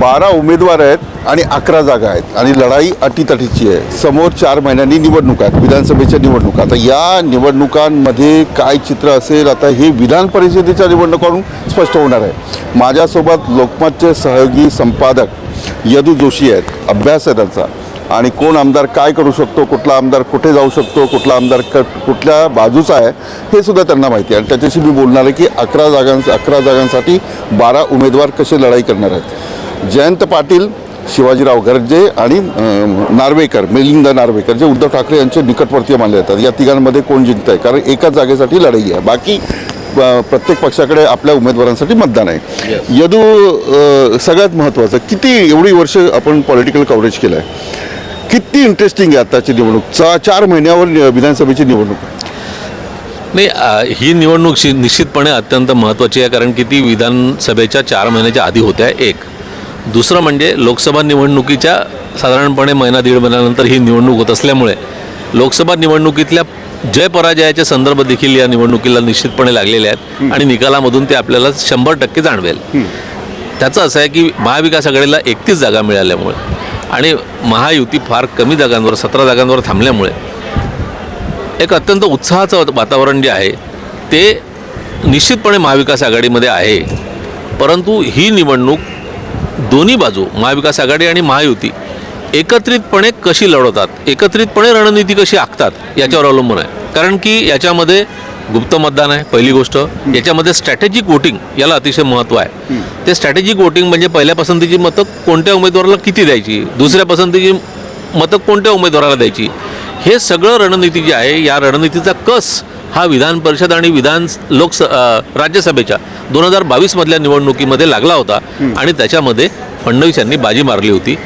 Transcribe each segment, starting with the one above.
बारा उमेदवार आहेत आणि अकरा जागा आहेत. आणि लढाई अटीतटीची आहे. समोर चार महिन्यांनी निवडणुका आहेत. विधानसभेच्या निवडणुका आता या निवडणुकांमध्ये काय चित्र असेल? आता हे विधान परिषदेच्या निवडणुकांवरून स्पष्ट होणार आहे. माझ्यासोबत लोकमतचे सहयोगी संपादक यदू जोशी आहेत. अभ्यास आहे त्यांचा आणि कोण आमदार काय करू शकतो कुठला आमदार कुठे जाऊ शकतो कुठला आमदार क कुठल्या बाजूचा आहे हे सुद्धा त्यांना माहिती आहे. आणि त्याच्याशी मी बोलणार आहे की अकरा जागां अकरा जागांसाठी बारा उमेदवार कसे लढाई करणार आहेत. जयंत पाटील शिवाजीराव गर्जे आणि नार्वेकर मिलिंद नार्वेकर जे उद्धव ठाकरे यांचे निकटवर्तीय मानले जातात. या तिघांमध्ये कोण जिंकत आहे कारण एकाच जागेसाठी लढाई आहे. बाकी प्रत्येक पक्षाकडे आपल्या उमेदवारांसाठी मतदान आहे. यदू सगळ्यात महत्त्वाचं किती एवढी वर्ष आपण पॉलिटिकल कव्हरेज केलं आहे किती इंटरेस्टिंग आहे आताची निवडणूक? चा चार महिन्यावर विधानसभेची निवडणूक. आहे. नाही ही निवडणूक शि- निश्चितपणे अत्यंत महत्त्वाची आहे कारण की ती विधानसभेच्या चार महिन्याच्या आधी होत्या एक. दुसरं म्हणजे लोकसभा निवडणुकीच्या साधारणपणे महिना दीड महिन्यानंतर ही निवडणूक होत असल्यामुळे लोकसभा निवडणुकीतल्या जय पराजयाचे संदर्भ देखील या निवडणुकीला निश्चितपणे लागलेले आहेत आणि निकालामधून ते आपल्याला शंभर टक्के जाणवेल. त्याचं असं आहे की महाविकास आघाडीला एकतीस जागा मिळाल्यामुळे आणि महायुती फार कमी जागांवर सतरा जागांवर थांबल्यामुळे एक अत्यंत उत्साहाचं वातावरण जे आहे ते निश्चितपणे महाविकास आघाडीमध्ये आहे. परंतु ही निवडणूक दोन्ही बाजू महाविकास आघाडी आणि महायुती एकत्रितपणे कशी लढवतात एकत्रितपणे रणनीती कशी आखतात याच्यावर अवलंबून आहे. कारण की याच्यामध्ये गुप्त मतदान आहे पहिली गोष्ट. याच्यामध्ये स्ट्रॅटेजिक वोटिंग याला अतिशय महत्त्व आहे. ते स्ट्रॅटेजिक वोटिंग म्हणजे पहिल्या पसंतीची मतं कोणत्या उमेदवाराला किती द्यायची? दुसऱ्या पसंतीची मतं कोणत्या उमेदवाराला द्यायची? हे सगळं रणनीती जी आहे या रणनीतीचा कस हा विधान परिषद आणि विधान लोकस राज्यसभेच्या दोन हजार बावीसमधल्या निवडणुकीमध्ये लागला होता. आणि त्याच्यामध्ये फडणवीस यांनी बाजी मारली होती.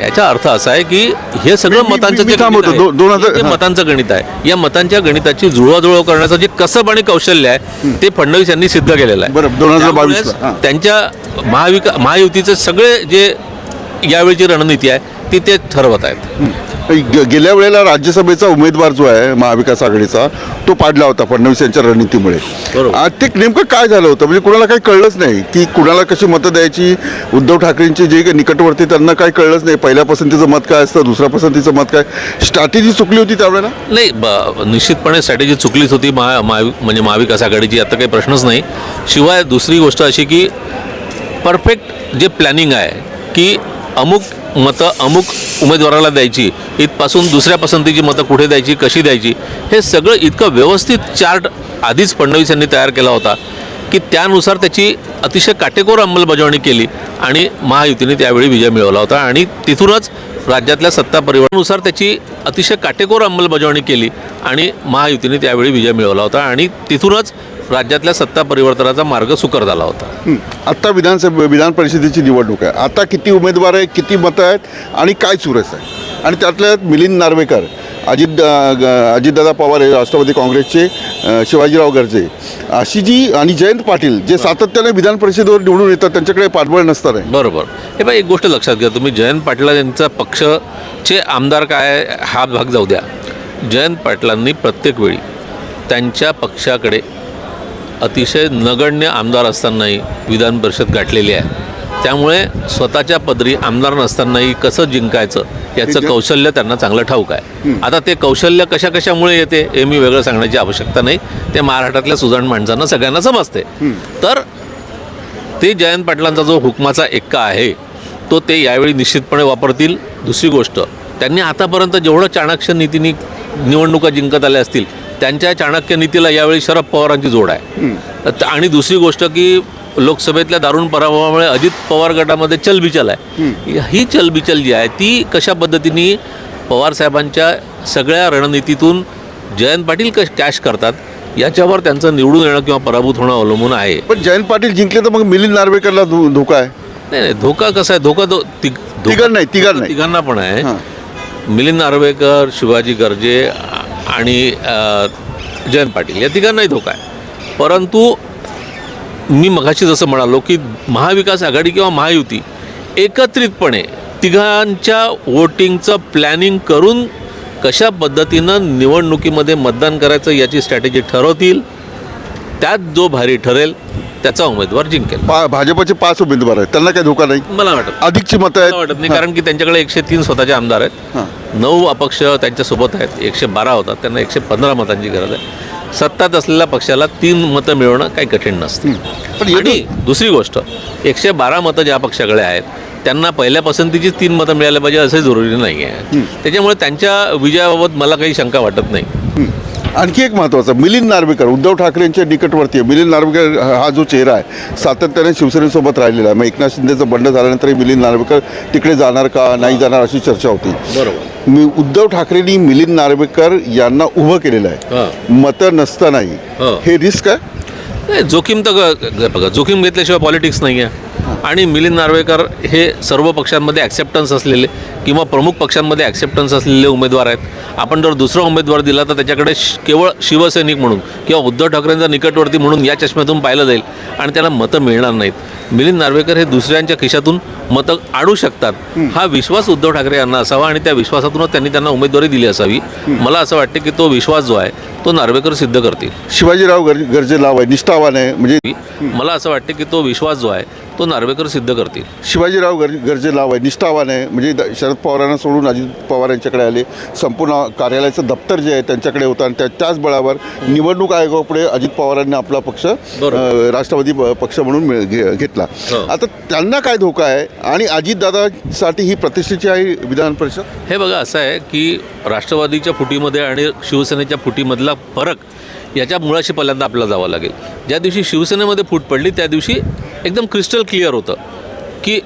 याचा अर्थ असा आहे की हे सगळं मतांचं जे आहे, दो- दोन हजार-. मतांचं गणित आहे. या मतांच्या गणिताची जुळवाजुळव करण्याचं जे कसब आणि कौशल्य आहे ते फडणवीस यांनी सिद्ध केलेलं आहे. बरं, 2022 ला, त्यामुळेच हां. त्यांच्या महाविका महायुतीचे सगळे जे यावेळीची रणनीती आहे ती ते ठरवत आहेत. गे- गेल्या वेळेला राज्यसभेचा उमेदवार जो आहे महाविकास आघाडीचा तो पाडला होता फडणवीस यांच्या रणनीतीमुळे. बरोबर. आज ते नेमकं काय झालं होतं? म्हणजे कुणाला काही कळलंच नाही की कुणाला कशी मतं द्यायची? उद्धव ठाकरेंची जे काही निकटवर्ती त्यांना काही कळलंच नाही. पहिल्या पसंतीचं मत काय असतं? दुसऱ्या पसंतीचं मत काय? स्ट्रॅटेजी चुकली होती त्यावेळेला? नाही ब निश्चितपणे स्ट्रॅटेजी चुकलीच होती. महा महावि म्हणजे महाविकास आघाडीची आता काही प्रश्नच नाही. शिवाय दुसरी गोष्ट अशी की परफेक्ट जे प्लॅनिंग आहे की अमुक मतं अमुक उमेदवाराला द्यायची इथपासून दुसऱ्या पसंतीची मतं कुठे द्यायची कशी द्यायची हे सगळं इतकं व्यवस्थित चार्ट आधीच फडणवीस यांनी तयार केला होता की त्यानुसार त्याची अतिशय काटेकोर अंमलबजावणी केली आणि महायुतीने त्यावेळी विजय मिळवला होता. आणि तिथूनच राज्यातल्या सत्ता परिवारानुसार त्याची अतिशय काटेकोर अंमलबजावणी केली आणि महायुतीने त्यावेळी विजय मिळवला होता. आणि तिथूनच राज्यातल्या सत्ता परिवर्तनाचा मार्ग सुकर झाला होता. आत्ता विधानसभा विधान परिषदेची निवडणूक आहे. आता किती उमेदवार आहे किती मतं आहेत आणि काय चुरस आहे? आणि त्यातल्या त्यात मिलिंद नार्वेकर अजित अजितदादा पवार हे राष्ट्रवादी काँग्रेसचे शिवाजीराव गर्जे. अशी जी आणि जयंत पाटील जे सातत्याने विधान परिषदेवर निवडून येतात त्यांच्याकडे पाठबळ नसणार आहे बरोबर. हे बघा एक गोष्ट लक्षात घ्या तुम्ही. जयंत पाटील यांचा पक्षचे आमदार काय हा भाग जाऊ द्या. जयंत पाटलांनी प्रत्येक वेळी त्यांच्या पक्षाकडे अतिशय नगण्य आमदार असतानाही विधान परिषद गाठलेली आहे. त्यामुळे स्वतःच्या पदरी आमदार नसतानाही कसं जिंकायचं याचं कौशल्य त्यांना चांगलं ठाऊक आहे. आता ते कौशल्य कशा कशामुळे येते हे मी वेगळं सांगण्याची आवश्यकता नाही. ते महाराष्ट्रातल्या सुजाण माणसांना सगळ्यांना समजते. तर ते जयंत पाटलांचा जो हुकमाचा एक्का आहे तो ते यावेळी निश्चितपणे वापरतील. दुसरी गोष्ट त्यांनी आतापर्यंत जेवढं चाणक्य नीतीने निवडणुका जिंकत आल्या असतील त्यांच्या चाणक्य नीतीला यावेळी शरद पवारांची जोड आहे. त- आणि दुसरी गोष्ट की लोकसभेतल्या दारुण पराभवामुळे अजित पवार गटामध्ये चलबिचल आहे. ही चलबिचल जी आहे ती कशा पद्धतीने पवार साहेबांच्या सगळ्या रणनीतीतून जयंत पाटील कश कॅश करतात याच्यावर त्यांचं निवडून येणं किंवा पराभूत होणं अवलंबून आहे. पण जयंत पाटील जिंकले तर मग मिलिंद नार्वेकरला धोका आहे. नाही नाही धोका कसा आहे? धोका दो तिघ नाही, तिघांना नाही. तिघांना पण आहे. मिलिंद नार्वेकर शिवाजी गर्जे आणि जयंत पाटील या तिघांनाही धोका आहे. परंतु मी मगाशी जसं म्हणालो की महाविकास आघाडी किंवा महायुती एकत्रितपणे तिघांच्या वोटिंगचं प्लॅनिंग करून कशा पद्धतीनं निवडणुकीमध्ये मतदान करायचं याची स्ट्रॅटेजी ठरवतील त्यात जो भारी ठरेल त्याचा उमेदवार जिंकेल. पा भाजपचे पाच उमेदवार आहेत त्यांना काही धोका नाही. मला वाटत अधिकची मतं मला वाटत नाही आहेत कारण की त्यांच्याकडे एकशे तीन स्वतःचे आमदार आहेत. नऊ अपक्ष त्यांच्यासोबत आहेत. एकशे बारा होतात. त्यांना एकशे पंधरा मतांची गरज आहे. सत्तात असलेल्या पक्षाला तीन मतं मिळवणं काही कठीण नसतं. पण आणि दुसरी गोष्ट एकशे बारा मतं ज्या पक्षाकडे आहेत त्यांना पहिल्या पसंतीची तीन मतं मिळायला पाहिजे असे जरुरी नाही आहे त्याच्यामुळे त्यांच्या विजयाबाबत मला काही शंका वाटत नाही. आणखी एक महत्त्वाचं मिलिंद नार्वेकर उद्धव ठाकरेंच्या निकटवर्ती आहे मिलिंद नार्वेकर हा जो चेहरा आहे सातत्याने शिवसेनेसोबत राहिलेला आहे. मग एकनाथ शिंदेचं बंड झाल्यानंतरही मिलिंद नार्वेकर तिकडे जाणार का नाही जाणार अशी चर्चा होती. बरोबर. मी उद्धव ठाकरेंनी मिलिंद नार्वेकर यांना उभं केलेलं आहे. मतं नसतानाही. हो. हे रिस्क आहे? नाही, जोखीम तर बघा जोखीम घेतल्याशिवाय पॉलिटिक्स नाही आहे आणि मिलिंद नार्वेकर हे सर्व पक्षांमध्ये ॲक्सेप्टन्स असलेले किंवा प्रमुख पक्षांमध्ये ॲक्सेप्टन्स असलेले उमेदवार आहेत. आपण जर दुसरा उमेदवार दिला तर त्याच्याकडे श- केवळ शिवसैनिक म्हणून किंवा उद्धव ठाकरेंचा निकटवर्ती म्हणून या चष्म्यातून पाहिलं जाईल आणि त्याला मतं मिळणार नाहीत. मिलिंद नार्वेकर हे दुसऱ्यांच्या खिशातून मतं आडू शकतात. हा विश्वास उद्धव ठाकरे यांना असावा आणि त्या विश्वासातूनच त्यांनी त्यांना उमेदवारी दिली असावी. मला असं वाटतं की तो विश्वास जो आहे तो नार्वेकर सिद्ध करतील. शिवाजीराव गर गरजे लाव आहे निष्ठावान आहे म्हणजे मला असं वाटतं की तो विश्वास जो आहे तो नार्वेकर सिद्ध करतील. शिवाजीराव गर गरजे लाव आहे निष्ठावान आहे. म्हणजे द- शरद पवारांना सोडून अजित पवार यांच्याकडे आले. संपूर्ण कार्यालयाचं दप्तर जे आहे त्यांच्याकडे होतं. आणि त्या त्याच बळावर निवडणूक आयोगापुढे अजित पवारांनी आपला पक्ष बरोबर. अ, राष्ट्रवादी प- पक्ष म्हणून मिळ- घे- घेतला. हो. आता त्यांना काय धोका आहे? आणि अजितदादासाठी ही प्रतिष्ठेची आहे विधान परिषद? हे बघा असं आहे की राष्ट्रवादीच्या फुटीमध्ये आणि शिवसेनेच्या फुटीमधला फरक याच्या मुळाशी पहिल्यांदा आपल्याला जावं लागेल. ज्या दिवशी शिवसेनेमध्ये फूट पडली त्या दिवशी एकदम क्रिस्टल क्लिअर होतं की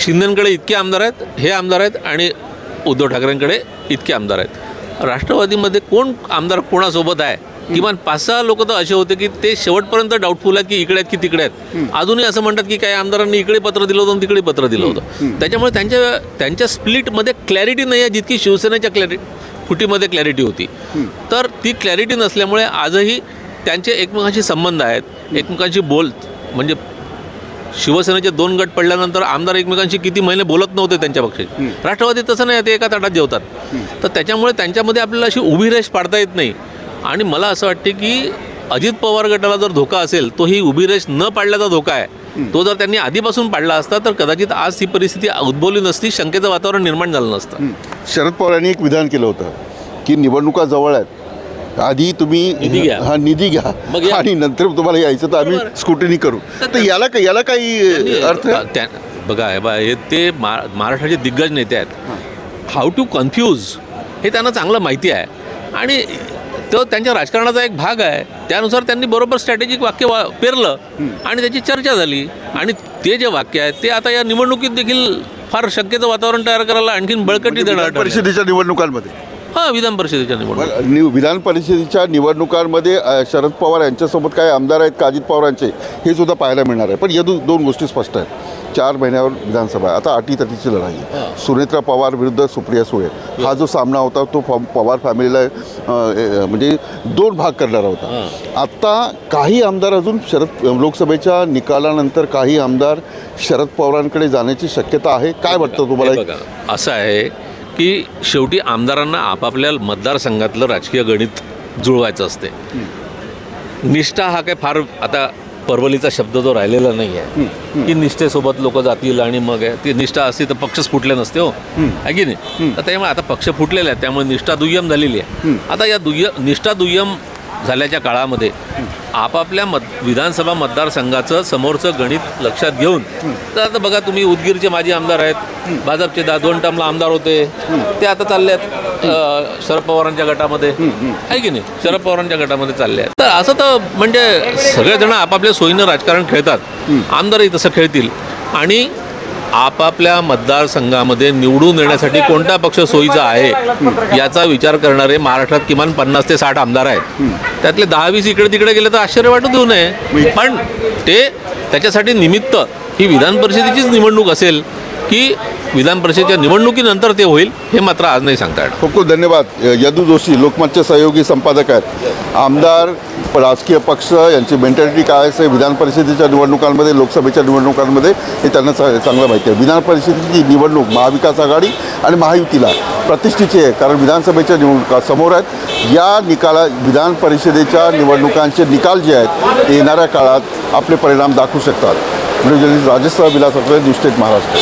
शिंदेंकडे इतके आमदार आहेत हे आमदार आहेत आणि उद्धव ठाकरेंकडे इतके आमदार आहेत. राष्ट्रवादीमध्ये कोण आमदार कोणासोबत आहे? किमान पाच सहा लोक तर असे होते की ते शेवटपर्यंत डाऊटफुल आहेत की इकडे आहेत की तिकडे आहेत. अजूनही असं म्हणतात की काही आमदारांनी इकडे पत्र दिलं होतं तिकडे पत्र दिलं होतं. त्याच्यामुळे त्यांच्या त्यांच्या स्प्लिटमध्ये क्लॅरिटी नाही आहे जितकी शिवसेनेच्या क्लॅरि फुटीमध्ये क्लॅरिटी होती. तर ती क्लॅरिटी नसल्यामुळे आजही त्यांचे एकमेकांशी संबंध आहेत एकमेकांशी बोल म्हणजे शिवसेनेचे दोन गट पडल्यानंतर आमदार एकमेकांशी किती महिने बोलत नव्हते त्यांच्या पक्षाचे राष्ट्रवादी तसं नाही ते एका ताटात जेवतात. तर त्याच्यामुळे त्यांच्यामध्ये आपल्याला अशी उभी रेष पाडता येत नाही. आणि मला असं वाटते की अजित पवार गटाला जर धोका असेल तो ही उभी रेष न पाडल्याचा धोका आहे. तो जर त्यांनी आधीपासून पाडला असता तर कदाचित आज ती परिस्थिती उद्भवली नसती शंकेचं वातावरण निर्माण झालं नसतं. शरद पवार यांनी एक विधान केलं होतं की निवडणुका जवळ आहेत. आधी तुम्ही. हा निधी घ्या. आणि नंतर तुम्हाला यायचं तर आम्ही. स्कुटनी करू. तर याला याला काही अर्थ बघा हे बा हे ते महाराष्ट्राचे दिग्गज नेते आहेत. हाऊ टू कन्फ्यूज हे त्यांना चांगलं माहिती आहे. आणि तो त्यांच्या राजकारणाचा एक भाग आहे. त्यानुसार त्यांनी बरोबर स्ट्रॅटेजिक वाक्य वा पेरलं आणि त्याची चर्चा झाली. आणि ते जे वाक्य आहे ते आता या निवडणुकीत देखील फार शक्यचं वातावरण तयार करायला आणखीन बळकटी म्हणजे देणार. परिषदेच्या निवडणुकांमध्ये. हां विधान परिषदेच्या निवडणूक. बरं, नि- विधान परिषदेच्या निवडणुकांमध्ये अ, शरद पवार यांच्यासोबत काय आमदार आहेत का? अजित पवारांचे हे सुद्धा पाहायला मिळणार आहे. पण या दो- दोन गोष्टी स्पष्ट आहेत. चार महिन्यावर विधानसभा आहे. आता अटीतटीची लढाई आहे. सुनेत्रा पवार विरुद्ध सुप्रिया सुळे. हा जो सामना होता तो फ- पवार फॅमिलीला अ, म्हणजे दोन भाग करणारा होता. आता काही आमदार अजून शरद लोकसभेच्या निकालानंतर काही आमदार शरद पवारांकडे जाण्याची शक्यता आहे. काय वाटतं हे तुम्हाला? बघा असं आहे की शेवटी आमदारांना आपापल्या मतदारसंघातलं राजकीय गणित जुळवायचं असते. निष्ठा हा काय फार आता परवलीचा शब्द जो राहिलेला नाही आहे. की निष्ठेसोबत लोक जातील आणि मग आहे. ती निष्ठा असती तर पक्षच फुटले नसते हो. आहे की नाही? तर त्यामुळे आता पक्ष फुटलेले आहेत त्यामुळे निष्ठा दुय्यम झालेली आहे. आता या दुय्यम निष्ठा दुय्यम झाल्याच्या काळामध्ये आपापल्या मत विधानसभा मतदारसंघाचं समोरचं गणित लक्षात घेऊन तर आता बघा तुम्ही उदगीरचे माजी आमदार आहेत भाजपचे दा दोन टर्मला आमदार होते ते आता चालले आहेत शरद पवारांच्या गटामध्ये. आहे की नाही? शरद पवारांच्या गटामध्ये चालले आहेत तर असं तर म्हणजे सगळेजण आपापल्या सोयीनं राजकारण खेळतात. आमदारही तसं खेळतील. आणि आपापल्या मतदारसंघामध्ये निवडून येण्यासाठी कोणता पक्ष सोयीचा आहे? याचा विचार करणारे महाराष्ट्रात किमान पन्नास ते साठ आमदार आहेत. त्यातले दहा वीस इकडे तिकडे गेले तर आश्चर्य वाटू देऊ नये. पण ते त्याच्यासाठी निमित्त ही विधान परिषदेचीच निवडणूक असेल की विधान परिषदेच्या निवडणुकीनंतर ते होईल हे मात्र आज नाही सांगता येणार. खूप खूप धन्यवाद. यदू जोशी लोकमतचे सहयोगी संपादक आहेत. आमदार राजकीय पक्ष यांची मेंटॅलिटी काय असेल? विधान परिषदेच्या निवडणुकांमध्ये लोकसभेच्या निवडणुकांमध्ये हे त्यांना चा- चांगलं माहिती आहे. विधान परिषदेची निवडणूक महाविकास आघाडी आणि महायुतीला प्रतिष्ठेची आहे. कारण विधानसभेच्या निवडणुका समोर आहेत. या निकाला विधान परिषदेच्या निवडणुकांचे निकाल जे आहेत ते येणाऱ्या काळात आपले परिणाम दाखवू शकतात. म्हणजे journalist Rajesh Vilas news state Maharashtra.